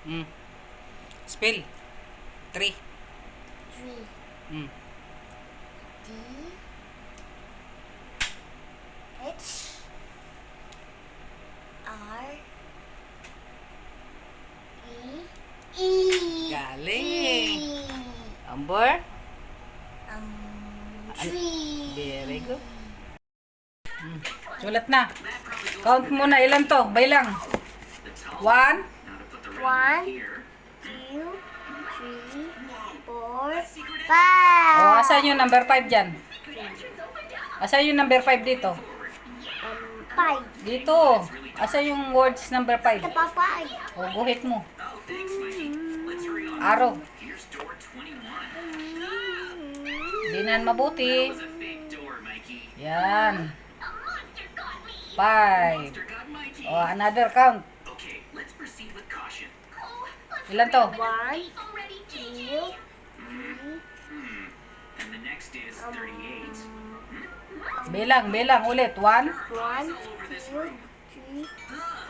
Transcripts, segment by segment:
Mm. Spell. Three. Three. Mm. D. H. R. E. E. Galing. E. Number? Um, three. Very good. Mm. Sulat na. Count muna. Ilan to? Baylang. One. One, two, three, four, O, five. asan yung number five dyan? Asan yung number five dito? Um, five. Dito. Asan yung words number five? Ito pa five. O, guhit mo. Araw. Dinan mabuti. Yan. Five. O, another count. Ilan to? One, two, Bilang, bilang ulit. One. one, two, three,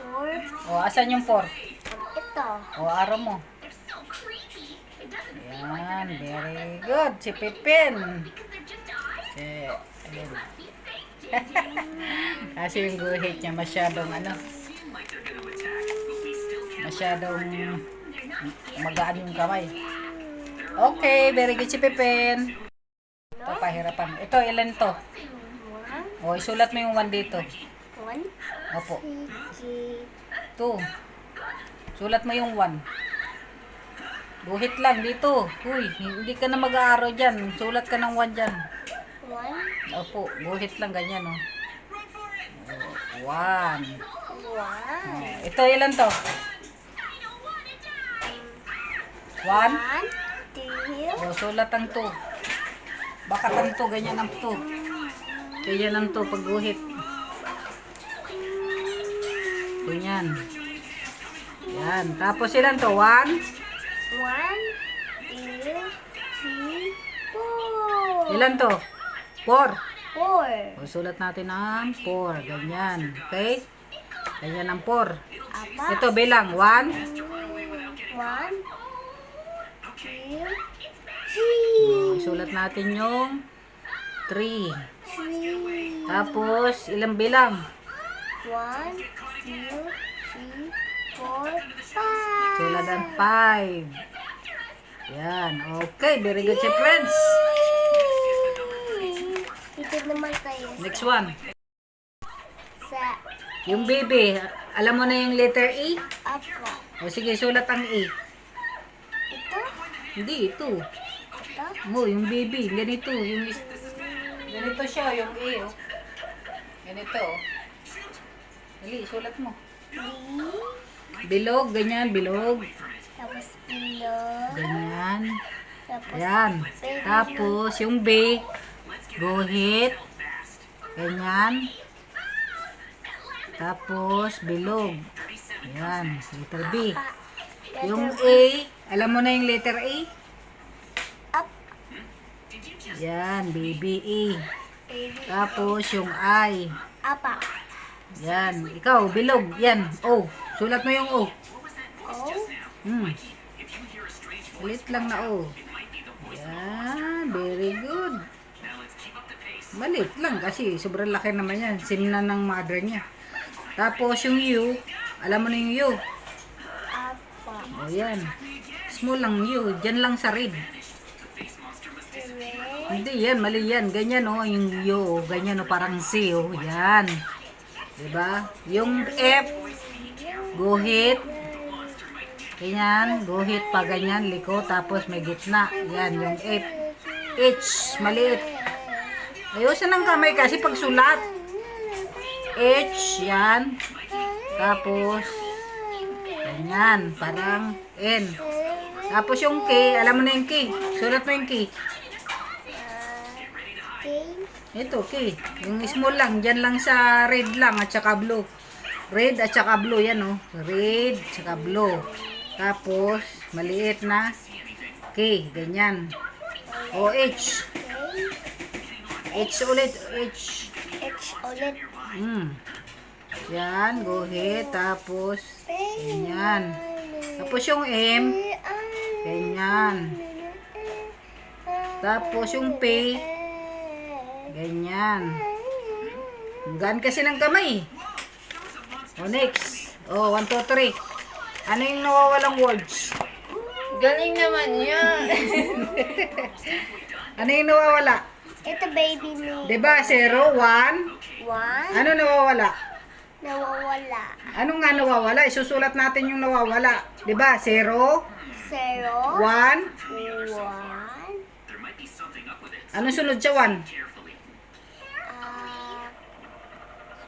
four. O, asan yung four? Um, ito. O, araw mo. Yan, very good. Si Pipin. Eh, ayun. Kasi yung guhit niya masyadong ano, masyadong magaan yung kamay. Okay, very good si Pipin. Ito, pahirapan. Ito, ilan to? O, isulat mo yung one dito. one, Opo. two, Two. Sulat mo yung one. Guhit lang dito. Uy, hindi ka na mag-aaraw dyan. Sulat ka ng one dyan. one, Opo, guhit lang ganyan, oh. Oh, One. one, Oh, ito, ilan to? One. one, two, O, sulat ang two. Bakit ang two? Ganyan ang two. Ganyan ang two pag guhit. Ganyan. Yan. Tapos ilan to? One. one, two, three, four. Ilan to? Four. Four. O, sulat natin ang four. Ganyan. Okay? Ganyan ang four. Apa? Ito, bilang. One. One, O, sulat natin yung three. Three. Tapos, ilang bilang? One, two, three, four, five. Sulat ang five. Yan. Okay. Very good, si friends. Dito naman tayo Next one. sa Yung baby. Alam mo na yung letter E? apa. O sige, sulat ang E. Ito? Hindi, ito. Mo, yung baby. Ganito. Yung Ganito siya, yung E. Oh. Ganito. oh. Dali, sulat mo. Bilog, ganyan, bilog. Tapos bilog. Ganyan. Tapos Ayan. Tapos, yung B. Guhit. Ganyan. Tapos, bilog. Ayan, letter B. Yung A, alam mo na yung letter A? Yan, baby A. Baby. Tapos, yung I. Apa. Yan, ikaw, bilog. Yan, O. Sulat mo yung O. O. Hmm. Ulit lang na O. Yan, very good. Malit lang kasi sobrang laki naman yan. Sim na ng mother niya. Tapos yung U, alam mo na yung U. Apa. O yan. Small lang U. Diyan lang sa red. Hindi yan, mali yan. Ganyan o, yung U. o. Ganyan o, parang C o. Yan. Diba? Yung F, guhit. Ganyan, guhit pa ganyan, liko, tapos may gitna. Yan, yung F. H, maliit. Ayusin ng kamay kasi pag sulat. H, yan. Tapos, ganyan, parang N. Tapos yung K, alam mo na yung K. Sulat mo yung K. Okay. Ito, K. Yung small lang, dyan lang sa red lang at saka blue. Red at saka blue, yan oh. Red at saka blue. Tapos, maliit na K, ganyan. O H. Okay. H ulit, H. H ulit. Hmm. Yan, go ahead. Tapos, ganyan. Tapos yung M, ganyan. Tapos yung P, ganyan. Gaan kasi ng kamay. O next. O, 1, 2, 3. Ano yung nawawalang words? Galing naman yan. Ano yung nawawala? Ito baby ni Diba? 0, 1. one. Ano nawawala? Nawawala. Ano nga nawawala? Isusulat natin yung nawawala. Diba? 0, Zero. 1. One. Ano sunod sa 1? Ah,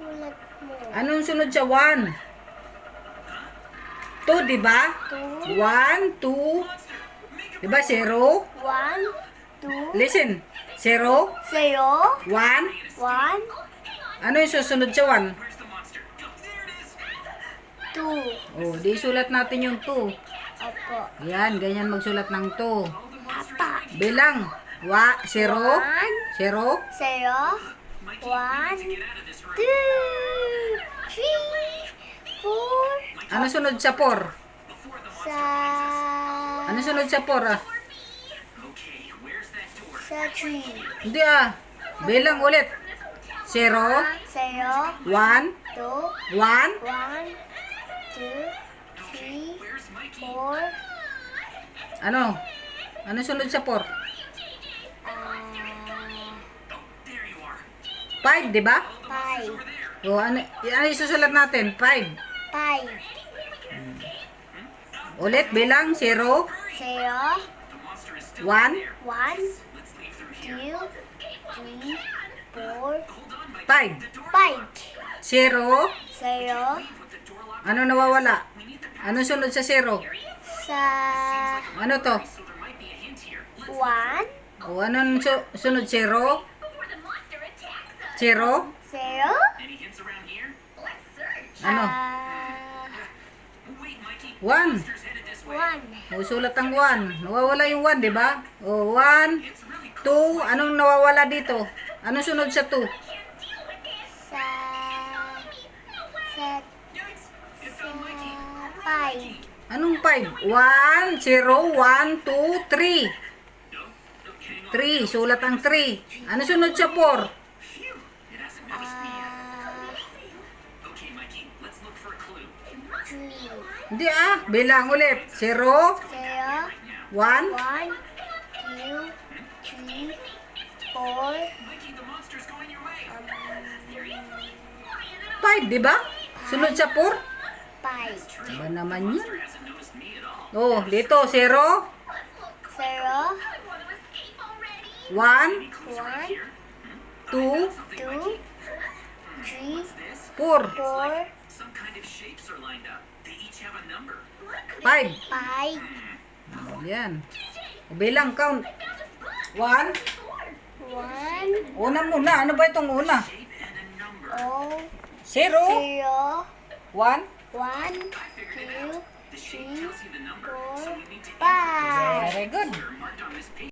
sulat mo. Anong sunod sa 1? 2, diba? Two. 1, 2. Diba? 0. One. Two. Listen. 0, Zero. 1. One. Ano yung susunod sa 1? Two. Oh, di sulat natin yung 2. Opo. Yan, ganyan magsulat ng 2. Papa. Bilang. Wa, 0, One. 0, Zero. One. Two. Three. Four. Ano sunod sa 4? Sa... Ano sunod sa 4 ah? Sa three. Hindi ah. Bilang ulit. 0, Zero. 1, 1, Two. One. Two. Three. Four. ano? Ano sunod sa 4? Ah... 5, di ba? Five. O, ano, ano isusulat natin? 5. Five. Ulit, bilang 0, Zero. 1, One. Two. Three. Four. 5. Five. 0, Zero. ano nawawala? Ano sunod sa 0? Sa... Ano to? One. O, su- sunod 0? 0? Zero. Ano? Ah... 1. one. O, sulat ang 1. Nawawala yung 1, di ba? O, 1, 2, anong nawawala dito? Anong sunod sa 2? Sa... Sa... Sa... Five. Anong 5? 1, 0, 1, 2, 3. 3, sulat ang 3. Ano sunod sa 4? Ah... Three. Hindi ah, bilang ulit. 0, Zero. 1, One. Two. Three. Four. Um, 5, di ba? Sunod sa 4? five. Ba naman yun? Oh, dito 0, Zero. 1, One. 2, Two. Three. 4, Four. 5. Five. Yan. Bilang count. 1. One. Una muna. Ano ba itong una? Oh. 0, Zero. 1, One. Two. Three. Four. Five. Very good.